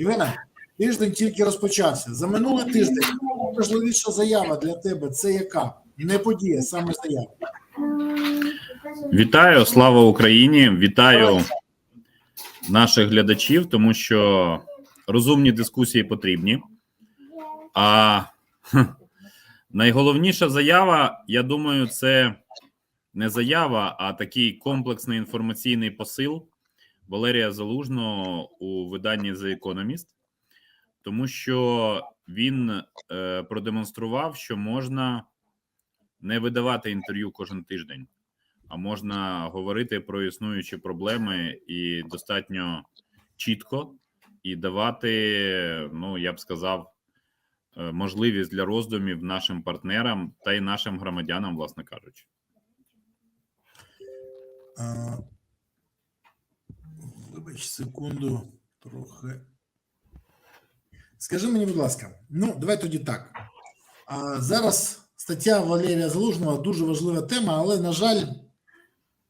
Івана, тиждень тільки розпочався. За минулий тиждень найважливіша заява для тебе це яка? Не подія, саме заява. Вітаю, слава Україні! Вітаю наших глядачів, тому що розумні дискусії потрібні. А найголовніша заява, я думаю, це не заява, а такий комплексний інформаційний посил Валерія Залужного у виданні The Economist, тому що він е, продемонстрував, що можна не видавати інтерв'ю кожен тиждень а можна говорити про існуючі проблеми і достатньо чітко і давати, ну я б сказав, е, можливість для роздумів нашим партнерам та й нашим громадянам, власне кажучи. Вибач секунду, трохи. Скажи мені, будь ласка, ну давай тоді так. А, зараз стаття Валерія Залужного дуже важлива тема, але, на жаль,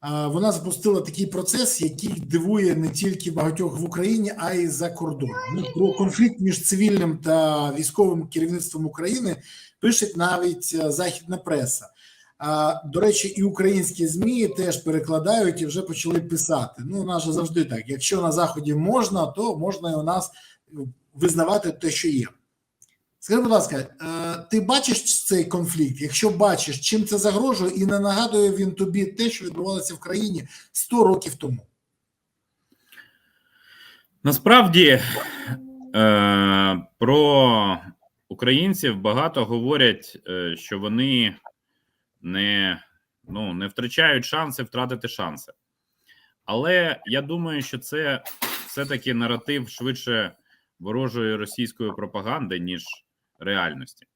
а, вона запустила такий процес, який дивує не тільки багатьох в Україні, а й за кордоном. Ну, про конфлікт між цивільним та військовим керівництвом України пише навіть е, західна преса. А, до речі, і українські змі теж перекладають і вже почали писати. Ну, у нас же завжди так. Якщо на заході можна, то можна і у нас визнавати те, що є. Скажи, будь ласка, е, ти бачиш цей конфлікт? Якщо бачиш, чим це загрожує, і не нагадує він тобі те, що відбувалося в країні 100 років тому? Насправді е, про українців багато говорять, е, що вони не, ну, не втрачають шанси втратити шанси. Але я думаю, що це все-таки наратив швидше ворожої російської пропаганди, ніж реальності.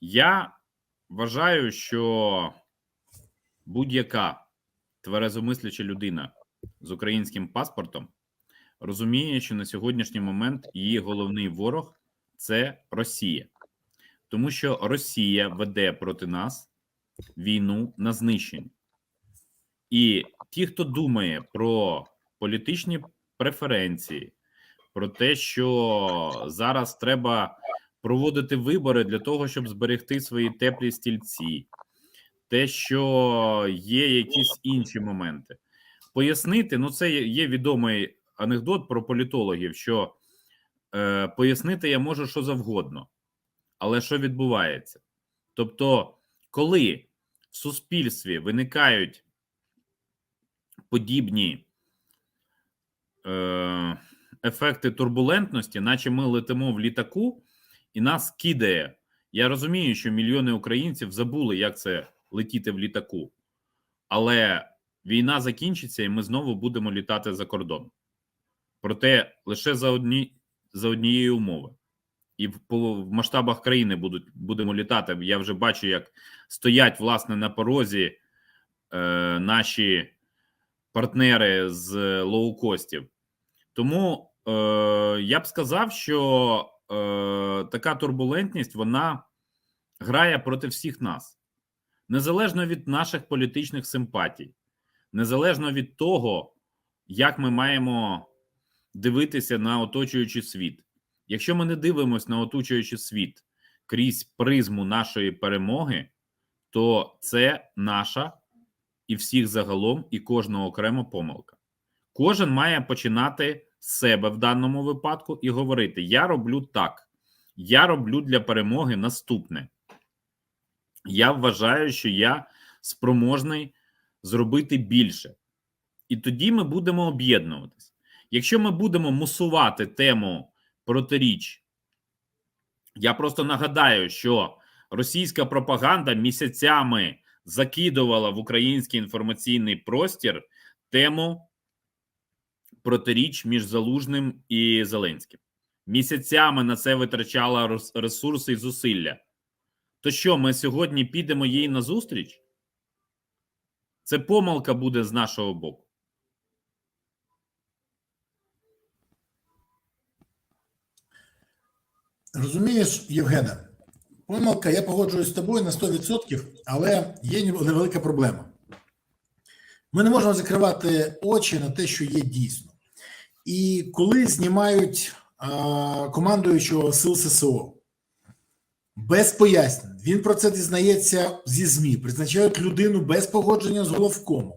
Я вважаю, що будь-яка тверезомисляча людина з українським паспортом розуміє, що на сьогоднішній момент її головний ворог це Росія, тому що Росія веде проти нас війну на знищення. І ті, хто думає про політичні преференції, про те, що зараз треба проводити вибори для того, щоб зберегти свої теплі стільці, те, що є якісь інші моменти, пояснити ну, це є- відомий анекдот про політологів, що е, пояснити я можу що завгодно, але що відбувається? Тобто, коли в суспільстві виникають подібні е, ефекти турбулентності, наче ми летимо в літаку, і нас кидає. Я розумію, що мільйони українців забули, як це летіти в літаку, але війна закінчиться, і ми знову будемо літати за кордон. Проте лише за одні за однієї умови. І в, масштабах країни будуть будемо літати. Я вже бачу, як стоять власне на порозі е, наші партнери з лоукостів. Тому е, я б сказав, що е, така турбулентність вона грає проти всіх нас, незалежно від наших політичних симпатій, незалежно від того, як ми маємо дивитися на оточуючий світ. Якщо ми не дивимося на оточуючий світ крізь призму нашої перемоги, то це наша і всіх загалом, і кожного окремо помилка. Кожен має починати з себе в даному випадку і говорити: Я роблю так, я роблю для перемоги наступне. Я вважаю, що я спроможний зробити більше. І тоді ми будемо об'єднуватись. Якщо ми будемо мусувати тему протиріч, я просто нагадаю, що російська пропаганда місяцями закидувала в український інформаційний простір тему протиріч між Залужним і Зеленським. Місяцями на це витрачала ресурси і зусилля. То що, ми сьогодні підемо їй назустріч? Це помилка буде з нашого боку. Розумієш, Євгене, помилка, я погоджуюсь з тобою на 100%, але є невелика проблема. Ми не можемо закривати очі на те, що є дійсно. І коли знімають командуючого сил ССО. Без пояснень. Він про це дізнається зі ЗМІ. Призначають людину без погодження з головкомом.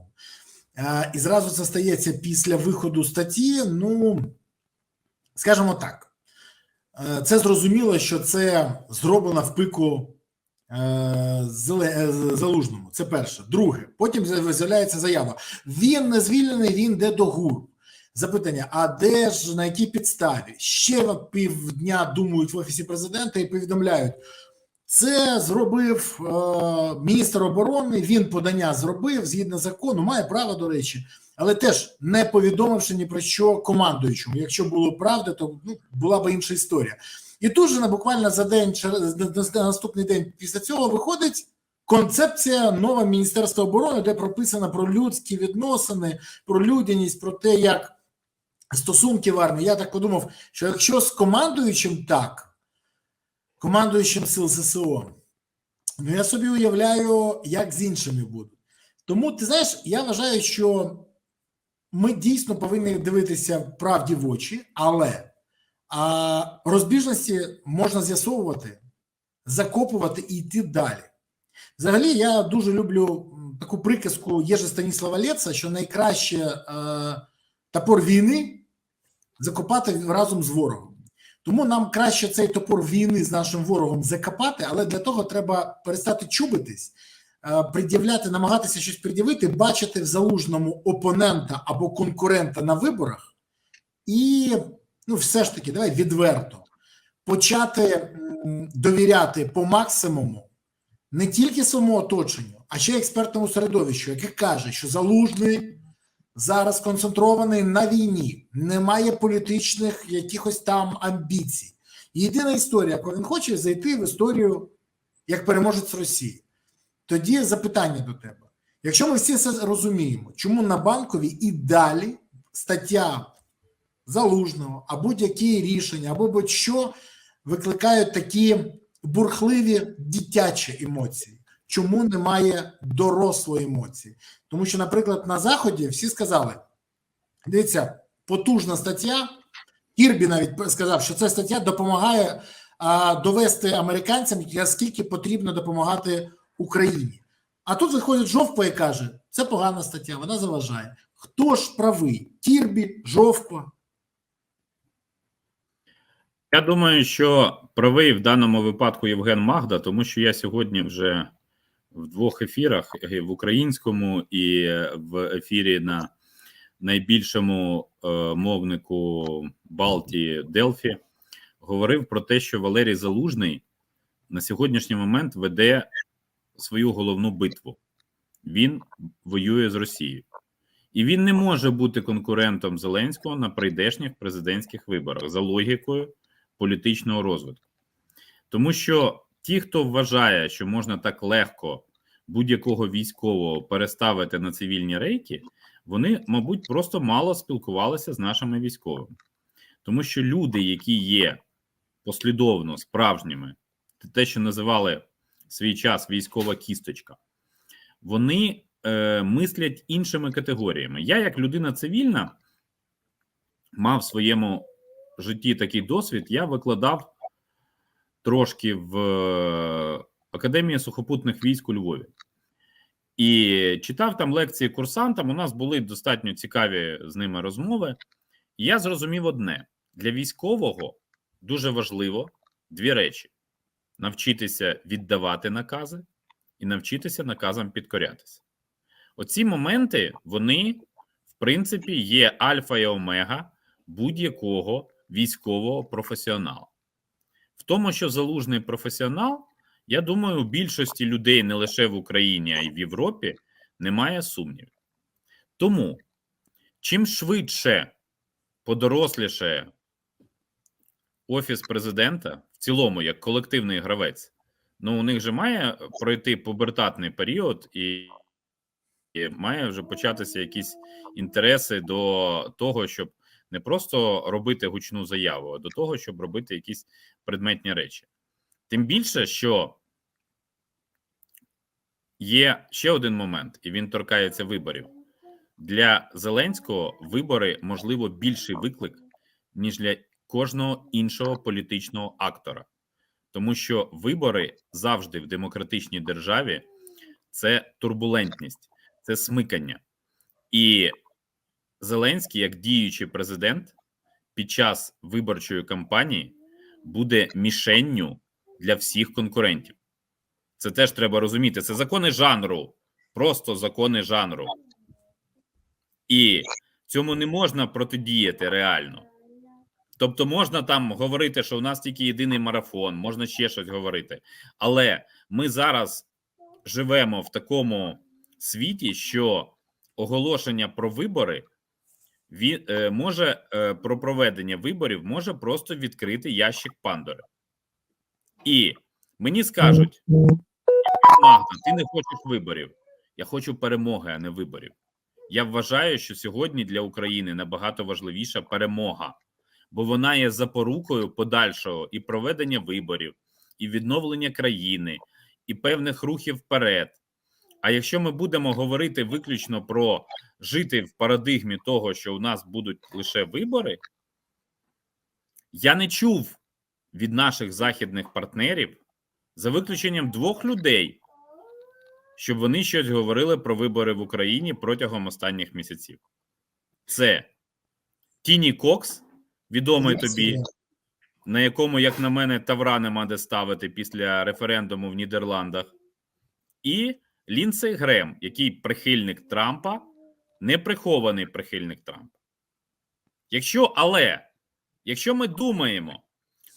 Е, І зразу це стається після виходу статті. Ну, скажімо так, це зрозуміло, що це зроблено в пику е, е, залужному. Це перше. Друге, потім з'являється заява. Він не звільнений, він йде до ГУР. Запитання: а де ж на якій підставі? Ще півдня думають в офісі президента і повідомляють. Це зробив е, міністр оборони. Він подання зробив згідно закону, має право до речі, але теж не повідомивши ні про що командуючому. Якщо було правда, то ну, була б інша історія. І тут же на буквально за день через на- на- на наступний день після цього виходить концепція нова Міністерства оборони, де прописано про людські відносини, про людяність, про те, як стосунки в армії. Я так подумав, що якщо з командуючим так, командуючим сил ЗСУ, ну я собі уявляю, як з іншими будуть. Тому ти знаєш, я вважаю, що ми дійсно повинні дивитися правді в очі, але а, розбіжності можна з'ясовувати, закопувати і йти далі. Взагалі, я дуже люблю таку приказку Єжи Станіслава Леца, що найкраще е, топор війни закопати разом з ворогом. Тому нам краще цей топор війни з нашим ворогом закопати, але для того треба перестати чубитись, е, пред'являти, намагатися щось пред'явити, бачити в залужному опонента або конкурента на виборах, і ну, все ж таки, давай відверто почати довіряти по максимуму не тільки своєму оточенню, а ще експертному середовищу, яке каже, що залужний зараз концентрований на війні, немає політичних якихось там амбіцій. Єдина історія, яку він хоче зайти в історію як переможець Росії. Тоді запитання до тебе: якщо ми всі це розуміємо, чому на банковій і далі стаття залужного, а будь-які рішення, або будь-що викликають такі бурхливі дитячі емоції. Чому немає дорослої емоції? Тому що, наприклад, на Заході всі сказали: дивіться, потужна стаття. Кірбі навіть сказав, що ця стаття допомагає а, довести американцям, наскільки потрібно допомагати Україні. А тут виходить Жовко і каже: це погана стаття, вона заважає. Хто ж правий? Кірбі, Жовко. Я думаю, що правий в даному випадку Євген Магда, тому що я сьогодні вже в двох ефірах в українському і в ефірі на найбільшому е, мовнику Балтії Делфі говорив про те, що Валерій Залужний на сьогоднішній момент веде свою головну битву. Він воює з Росією, і він не може бути конкурентом Зеленського на прийдешніх президентських виборах за логікою політичного розвитку. Тому що ті, хто вважає, що можна так легко будь-якого військового переставити на цивільні рейки, вони, мабуть, просто мало спілкувалися з нашими військовими, тому що люди, які є послідовно справжніми, те, що називали в свій час військова кісточка, вони е, мислять іншими категоріями. Я, як людина цивільна, мав в своєму житті такий досвід. Я викладав трошки в е, Академії сухопутних військ у Львові. І читав там лекції курсантам. У нас були достатньо цікаві з ними розмови. Я зрозумів одне: для військового дуже важливо дві речі: навчитися віддавати накази і навчитися наказам підкорятися. Оці моменти, вони, в принципі, є альфа і омега будь-якого військового професіонала. В тому, що залужний професіонал, я думаю, у більшості людей не лише в Україні, а й в Європі немає сумнівів. Тому чим швидше подоросліше офіс президента, в цілому, як колективний гравець, ну у них же має пройти пубертатний період і. І має вже початися якісь інтереси до того, щоб не просто робити гучну заяву, а до того, щоб робити якісь предметні речі. Тим більше, що є ще один момент, і він торкається виборів. Для Зеленського вибори можливо більший виклик, ніж для кожного іншого політичного актора, тому що вибори завжди в демократичній державі це турбулентність, це смикання. І Зеленський, як діючий президент, під час виборчої кампанії буде мішенню для всіх конкурентів. Це теж треба розуміти. Це закони жанру, просто закони жанру. І цьому не можна протидіяти реально. Тобто, можна там говорити, що у нас тільки єдиний марафон, можна ще щось говорити. Але ми зараз живемо в такому світі, що оголошення про вибори він е, може е, про проведення виборів може просто відкрити ящик Пандори. І мені скажуть: Магда, ти не хочеш виборів. Я хочу перемоги, а не виборів. Я вважаю, що сьогодні для України набагато важливіша перемога, бо вона є запорукою подальшого і проведення виборів, і відновлення країни, і певних рухів вперед. А якщо ми будемо говорити виключно про жити в парадигмі того, що у нас будуть лише вибори, я не чув від наших західних партнерів за виключенням двох людей, щоб вони щось говорили про вибори в Україні протягом останніх місяців. Це Тіні Кокс, відомий тобі, на якому, як на мене, тавра нема де ставити після референдуму в Нідерландах, і Лінсей Грем, який прихильник Трампа, неприхований прихильник Трампа. Якщо, але, якщо ми думаємо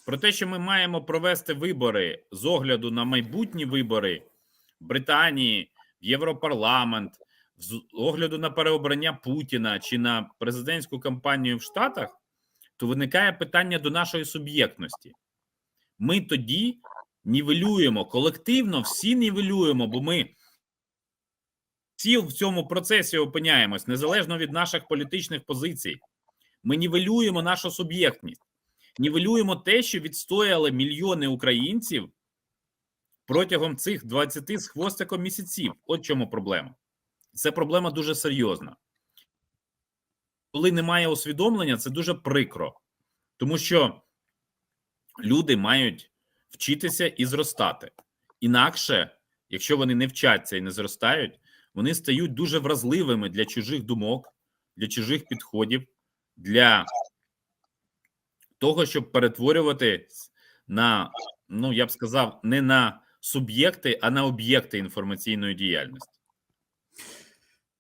про те, що ми маємо провести вибори з огляду на майбутні вибори в Британії, в Європарламент, з огляду на переобрання Путіна чи на президентську кампанію в Штатах, то виникає питання до нашої суб'єктності. Ми тоді нівелюємо колективно, всі нівелюємо, бо ми всі в цьому процесі опиняємось незалежно від наших політичних позицій. Ми нівелюємо нашу суб'єктність, нівелюємо те, що відстояли мільйони українців протягом цих 20 з хвостиком місяців. От чому проблема. Це проблема дуже серйозна. Коли немає усвідомлення, це дуже прикро, тому що люди мають вчитися і зростати. Інакше, якщо вони не вчаться і не зростають, вони стають дуже вразливими для чужих думок, для чужих підходів, для того, щоб перетворювати на, ну я б сказав, не на суб'єкти, а на об'єкти інформаційної діяльності.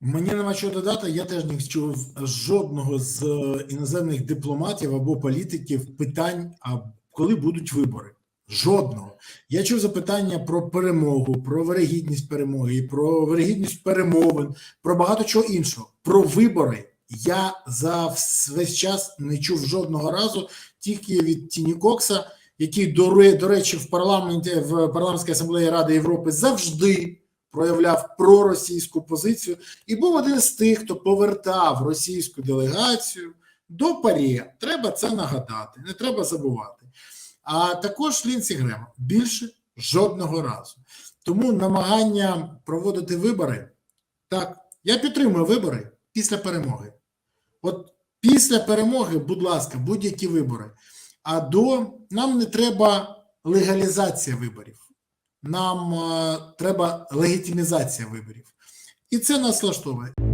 Мені нема чого додати. Я теж не чув жодного з е, іноземних дипломатів або політиків питань, а коли будуть вибори. Жодного. Я чув запитання про перемогу, про вирогідність перемоги, про вирогідність перемовин, про багато чого іншого. Про вибори я за весь час не чув жодного разу, тільки від Тіні Кокса, який до, речі в парламенті в парламентській асамблеї Ради Європи завжди проявляв проросійську позицію і був один з тих, хто повертав російську делегацію до парі. Треба це нагадати, не треба забувати. А також Лінсі Грем більше жодного разу. Тому намагання проводити вибори так, я підтримую вибори після перемоги. От після перемоги, будь ласка, будь-які вибори. А до нам не треба легалізація виборів. Нам е, треба легітимізація виборів. І це нас влаштовує.